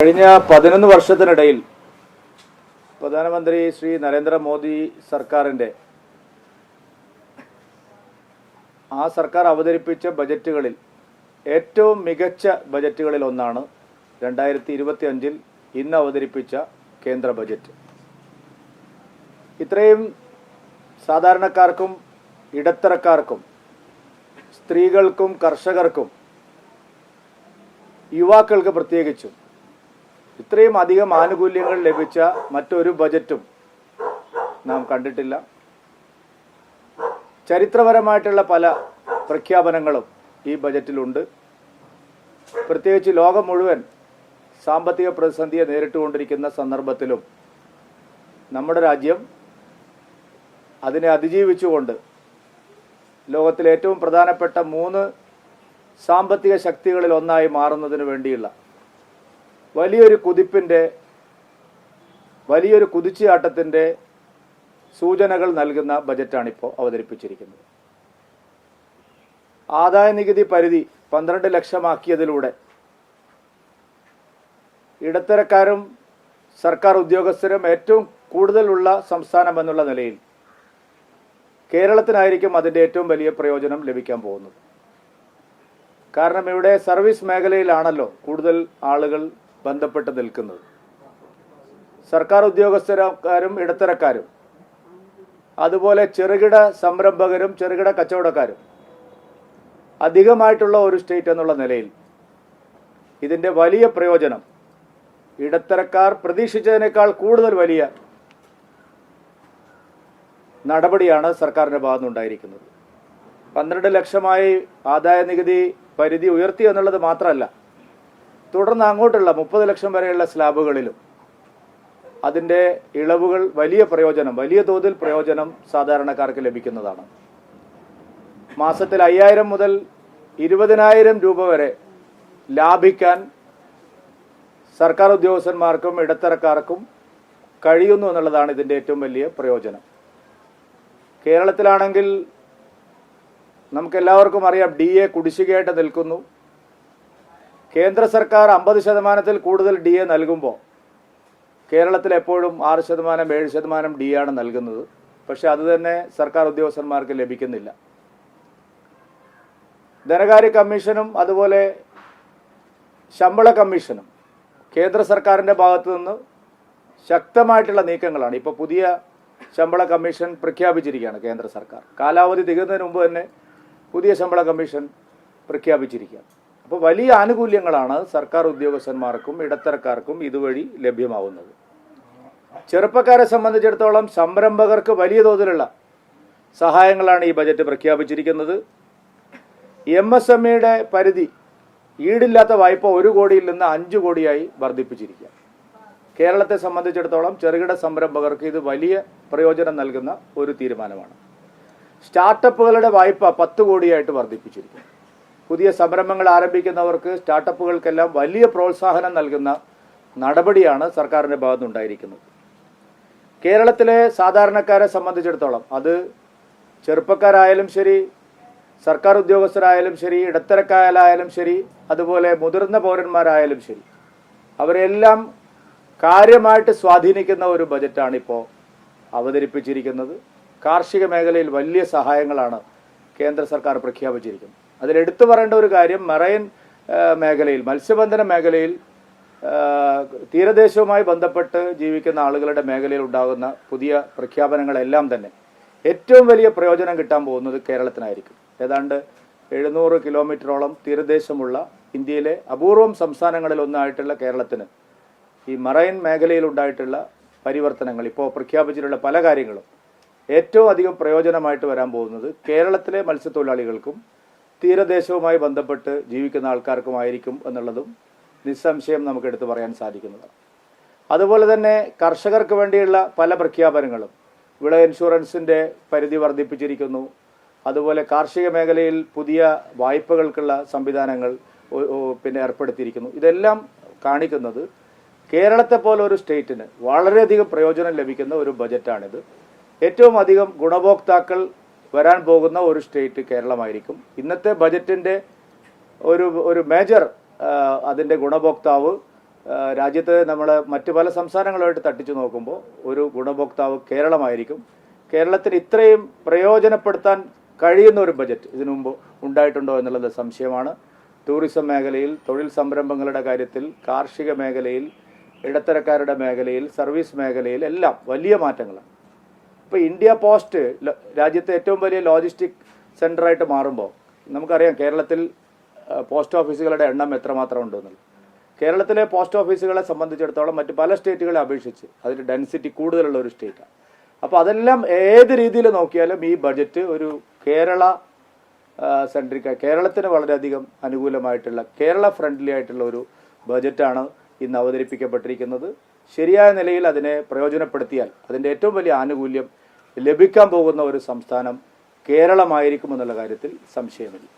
കഴിഞ്ഞ പതിനൊന്ന് വർഷത്തിനിടയിൽ പ്രധാനമന്ത്രി ശ്രീ നരേന്ദ്രമോദി സർക്കാരിന്റെ ആ സർക്കാർ അവതരിപ്പിച്ച ബജറ്റുകളിൽ ഏറ്റവും മികച്ച ബജറ്റുകളിൽ ഒന്നാണ് രണ്ടായിരത്തി ഇരുപത്തി അഞ്ചിൽ ഇന്ന് അവതരിപ്പിച്ച കേന്ദ്ര ബജറ്റ്. ഇത്രയും സാധാരണക്കാർക്കും ഇടത്തരക്കാർക്കും സ്ത്രീകൾക്കും കർഷകർക്കും യുവാക്കൾക്ക് പ്രത്യേകിച്ചും ഇത്രയും അധികം ആനുകൂല്യങ്ങൾ ലഭിച്ച മറ്റൊരു ബജറ്റും നാം കണ്ടിട്ടില്ല. ചരിത്രപരമായിട്ടുള്ള പല പ്രഖ്യാപനങ്ങളും ഈ ബജറ്റിലുണ്ട്. പ്രത്യേകിച്ച് ലോകം മുഴുവൻ സാമ്പത്തിക പ്രതിസന്ധിയെ നേരിട്ടുകൊണ്ടിരിക്കുന്ന സന്ദർഭത്തിലും നമ്മുടെ രാജ്യം അതിനെ അതിജീവിച്ചുകൊണ്ട് ലോകത്തിലെ ഏറ്റവും പ്രധാനപ്പെട്ട മൂന്ന് സാമ്പത്തിക ശക്തികളിൽ ഒന്നായി മാറുന്നതിന് വേണ്ടിയുള്ള വലിയൊരു കുതിപ്പിന്റെ വലിയൊരു കുതിച്ചുചാട്ടത്തിന്റെ സൂചനകൾ നൽകുന്ന ബജറ്റാണിപ്പോൾ അവതരിപ്പിച്ചിരിക്കുന്നത്. ആദായ നികുതി പരിധി പന്ത്രണ്ട് ലക്ഷമാക്കിയതിലൂടെ ഇടത്തരക്കാരും സർക്കാർ ഉദ്യോഗസ്ഥരും ഏറ്റവും കൂടുതലുള്ള സംസ്ഥാനം എന്നുള്ള നിലയിൽ കേരളത്തിനായിരിക്കും അതിന്റെ ഏറ്റവും വലിയ പ്രയോജനം ലഭിക്കാൻ പോകുന്നത്. കാരണം ഇവിടെ സർവീസ് മേഖലയിലാണല്ലോ കൂടുതൽ ആളുകൾ ബന്ധപ്പെട്ട് നിൽക്കുന്നത്. സർക്കാർ ഉദ്യോഗസ്ഥരക്കാരും ഇടത്തരക്കാരും അതുപോലെ ചെറുകിട സംരംഭകരും ചെറുകിട കച്ചവടക്കാരും അധികമായിട്ടുള്ള ഒരു സ്റ്റേറ്റ് എന്നുള്ള നിലയിൽ ഇതിന്റെ വലിയ പ്രയോജനം ഇടത്തരക്കാർ പ്രതീക്ഷിച്ചതിനേക്കാൾ കൂടുതൽ വലിയ നടപടിയാണ് സർക്കാരിന്റെ ഭാഗത്തുനിന്നുണ്ടായിരിക്കുന്നത്. പന്ത്രണ്ട് ലക്ഷമായി ആദായ നികുതി പരിധി ഉയർത്തി എന്നുള്ളത് മാത്രമല്ല തുടർന്ന് അങ്ങോട്ടുള്ള മുപ്പത് ലക്ഷം വരെയുള്ള സ്ലാബുകളിലും അതിന്റെ ഇളവുകൾ വലിയ പ്രയോജനം വലിയ തോതിൽ പ്രയോജനം സാധാരണക്കാർക്ക് ലഭിക്കുന്നതാണ്. മാസത്തിൽ അയ്യായിരം മുതൽ ഇരുപതിനായിരം രൂപ വരെ ലാഭിക്കാൻ സർക്കാർ ഉദ്യോഗസ്ഥന്മാർക്കും ഇടത്തരക്കാർക്കും കഴിയുന്നു എന്നുള്ളതാണ് ഇതിന്റെ ഏറ്റവും വലിയ പ്രയോജനം. കേരളത്തിലാണെങ്കിൽ നമുക്കെല്ലാവർക്കും അറിയാം ഡി എ കുടിശ്ശികയായിട്ട് നിൽക്കുന്നു. കേന്ദ്ര സർക്കാർ അമ്പത് ശതമാനത്തിൽ കൂടുതൽ ഡി എ നൽകുമ്പോൾ കേരളത്തിൽ എപ്പോഴും ആറ് ശതമാനം ഏഴ് ശതമാനം ഡി ആണ് നൽകുന്നത്. പക്ഷേ അത് തന്നെ സർക്കാർ ഉദ്യോഗസ്ഥന്മാർക്ക് ലഭിക്കുന്നില്ല. ധനകാര്യ കമ്മീഷനും അതുപോലെ ശമ്പള കമ്മീഷനും കേന്ദ്ര സർക്കാരിന്റെ ഭാഗത്തു നിന്ന് ശക്തമായിട്ടുള്ള നീക്കങ്ങളാണ്. ഇപ്പോൾ പുതിയ ശമ്പള കമ്മീഷൻ പ്രഖ്യാപിച്ചിരിക്കുകയാണ് കേന്ദ്ര സർക്കാർ. കാലാവധി തികയുന്നതിന് മുമ്പ് തന്നെ പുതിയ ശമ്പള കമ്മീഷൻ പ്രഖ്യാപിച്ചിരിക്കുകയാണ്. അപ്പോൾ വലിയ ആനുകൂല്യങ്ങളാണ് സർക്കാർ ഉദ്യോഗസ്ഥന്മാർക്കും ഇടത്തരക്കാർക്കും ഇതുവഴി ലഭ്യമാവുന്നത്. ചെറുപ്പക്കാരെ സംബന്ധിച്ചിടത്തോളം സംരംഭകർക്ക് വലിയ തോതിലുള്ള സഹായങ്ങളാണ് ഈ ബജറ്റ് പ്രഖ്യാപിച്ചിരിക്കുന്നത്. എം എസ് എം ഇയുടെ പരിധി ഈടില്ലാത്ത വായ്പ ഒരു കോടിയിൽ നിന്ന് അഞ്ച് കോടിയായി വർദ്ധിപ്പിച്ചിരിക്കുക കേരളത്തെ സംബന്ധിച്ചിടത്തോളം ചെറുകിട സംരംഭകർക്ക് ഇത് വലിയ പ്രയോജനം നൽകുന്ന ഒരു തീരുമാനമാണ്. സ്റ്റാർട്ടപ്പുകളുടെ വായ്പ പത്ത് കോടിയായിട്ട് വർദ്ധിപ്പിച്ചിരിക്കുന്നു. പുതിയ സംരംഭങ്ങൾ ആരംഭിക്കുന്നവർക്ക് സ്റ്റാർട്ടപ്പുകൾക്കെല്ലാം വലിയ പ്രോത്സാഹനം നൽകുന്ന നടപടിയാണ് സർക്കാരിന്റെ ഭാഗത്തുനിന്നുണ്ടായിരിക്കുന്നത്. കേരളത്തിലെ സാധാരണക്കാരെ സംബന്ധിച്ചിടത്തോളം അത് ചെറുപ്പക്കാരായാലും ശരി സർക്കാർ ഉദ്യോഗസ്ഥരായാലും ശരി ഇടത്തരക്കാരായാലും ശരി അതുപോലെ മുതിർന്ന പൗരന്മാരായാലും ശരി അവരെല്ലാം കാര്യമായിട്ട് സ്വാധീനിക്കുന്ന ഒരു ബജറ്റാണ് ഇപ്പോൾ അവതരിപ്പിച്ചിരിക്കുന്നത്. കാർഷിക മേഖലയിൽ വലിയ സഹായങ്ങളാണ് കേന്ദ്ര സർക്കാർ പ്രഖ്യാപിച്ചിരിക്കുന്നത്. അതിൽ എടുത്തു പറയേണ്ട ഒരു കാര്യം മറൈൻ മേഖലയിൽ മത്സ്യബന്ധന മേഖലയിൽ തീരദേശവുമായി ബന്ധപ്പെട്ട് ജീവിക്കുന്ന ആളുകളുടെ മേഖലയിൽ ഉണ്ടാകുന്ന പുതിയ പ്രഖ്യാപനങ്ങളെല്ലാം തന്നെ ഏറ്റവും വലിയ പ്രയോജനം കിട്ടാൻ പോകുന്നത് കേരളത്തിനായിരിക്കും. ഏതാണ്ട് എഴുന്നൂറ് കിലോമീറ്ററോളം തീരദേശമുള്ള ഇന്ത്യയിലെ അപൂർവം സംസ്ഥാനങ്ങളിൽ ഒന്നായിട്ടുള്ള കേരളത്തിന് ഈ മറൈൻ മേഖലയിൽ ഉണ്ടായിട്ടുള്ള പരിവർത്തനങ്ങൾ ഇപ്പോൾ പ്രഖ്യാപിച്ചിട്ടുള്ള പല കാര്യങ്ങളും ഏറ്റവും അധികം പ്രയോജനമായിട്ട് വരാൻ പോകുന്നത് കേരളത്തിലെ മത്സ്യത്തൊഴിലാളികൾക്കും തീരദേശവുമായി ബന്ധപ്പെട്ട് ജീവിക്കുന്ന ആൾക്കാർക്കുമായിരിക്കും എന്നുള്ളതും നിസ്സംശയം നമുക്ക് എടുത്തു പറയാൻ സാധിക്കുന്നതാണ്. അതുപോലെ തന്നെ കർഷകർക്ക് വേണ്ടിയുള്ള പല പ്രഖ്യാപനങ്ങളും വിള ഇൻഷുറൻസിന്റെ പരിധി വർദ്ധിപ്പിച്ചിരിക്കുന്നു. അതുപോലെ കാർഷിക മേഖലയിൽ പുതിയ വായ്പകൾക്കുള്ള സംവിധാനങ്ങൾ പിന്നെ ഏർപ്പെടുത്തിയിരിക്കുന്നു. ഇതെല്ലാം കാണിക്കുന്നത് കേരളത്തെ പോലെ ഒരു സ്റ്റേറ്റിന് വളരെയധികം പ്രയോജനം ലഭിക്കുന്ന ഒരു ബജറ്റാണിത്. ഏറ്റവും അധികം ഗുണഭോക്താക്കൾ വരാൻ പോകുന്ന ഒരു സ്റ്റേറ്റ് കേരളമായിരിക്കും. ഇന്നത്തെ ബജറ്റിന്റെ ഒരു ഒരു മേജർ അതിന്റെ ഗുണഭോക്താവ് രാജ്യത്തെ നമ്മൾ മറ്റ് പല സംസ്ഥാനങ്ങളുമായിട്ട് തട്ടിച്ചു നോക്കുമ്പോൾ ഒരു ഗുണഭോക്താവ് കേരളമായിരിക്കും. കേരളത്തിന് ഇത്രയും പ്രയോജനപ്പെടുത്താൻ കഴിയുന്ന ഒരു ബജറ്റ് ഇതിനു മുമ്പ് ഉണ്ടായിട്ടുണ്ടോ എന്നുള്ളത് സംശയമാണ്. ടൂറിസം മേഖലയിൽ തൊഴിൽ സംരംഭങ്ങളുടെ കാര്യത്തിൽ കാർഷിക മേഖലയിൽ ഇടത്തരക്കാരുടെ മേഖലയിൽ സർവീസ് മേഖലയിൽ എല്ലാം വലിയ മാറ്റങ്ങളാണ്. ഇപ്പോൾ ഇന്ത്യ പോസ്റ്റ് രാജ്യത്തെ ഏറ്റവും വലിയ ലോജിസ്റ്റിക് സെന്ററായിട്ട് മാറുമ്പോൾ നമുക്കറിയാം കേരളത്തിൽ പോസ്റ്റ് ഓഫീസുകളുടെ എണ്ണം എത്രമാത്രം ഉണ്ടെന്നുള്ളത് കേരളത്തിലെ പോസ്റ്റ് ഓഫീസുകളെ സംബന്ധിച്ചിടത്തോളം മറ്റ് പല സ്റ്റേറ്റുകളെ അപേക്ഷിച്ച് അതിന്റെ ഡെൻസിറ്റി കൂടുതലുള്ള ഒരു സ്റ്റേറ്റാണ് അപ്പോൾ അതെല്ലാം ഏത് രീതിയിൽ നോക്കിയാലും ഈ ബഡ്ജറ്റ് ഒരു കേരള സെൻട്രിക്ക കേരളത്തിന് വളരെയധികം അനുകൂലമായിട്ടുള്ള കേരള ഫ്രണ്ട്ലി ആയിട്ടുള്ള ഒരു ബജറ്റാണ് ഇന്ന് അവതരിപ്പിക്കപ്പെട്ടിരിക്കുന്നത്. ശരിയായ നിലയിൽ അതിനെ പ്രയോജനപ്പെടുത്തിയാൽ അതിന്റെ ഏറ്റവും വലിയ ആനുകൂല്യം ലഭിക്കാൻ പോകുന്ന ഒരു സംസ്ഥാനം കേരളമായിരിക്കുമെന്നുള്ള കാര്യത്തിൽ സംശയമില്ല.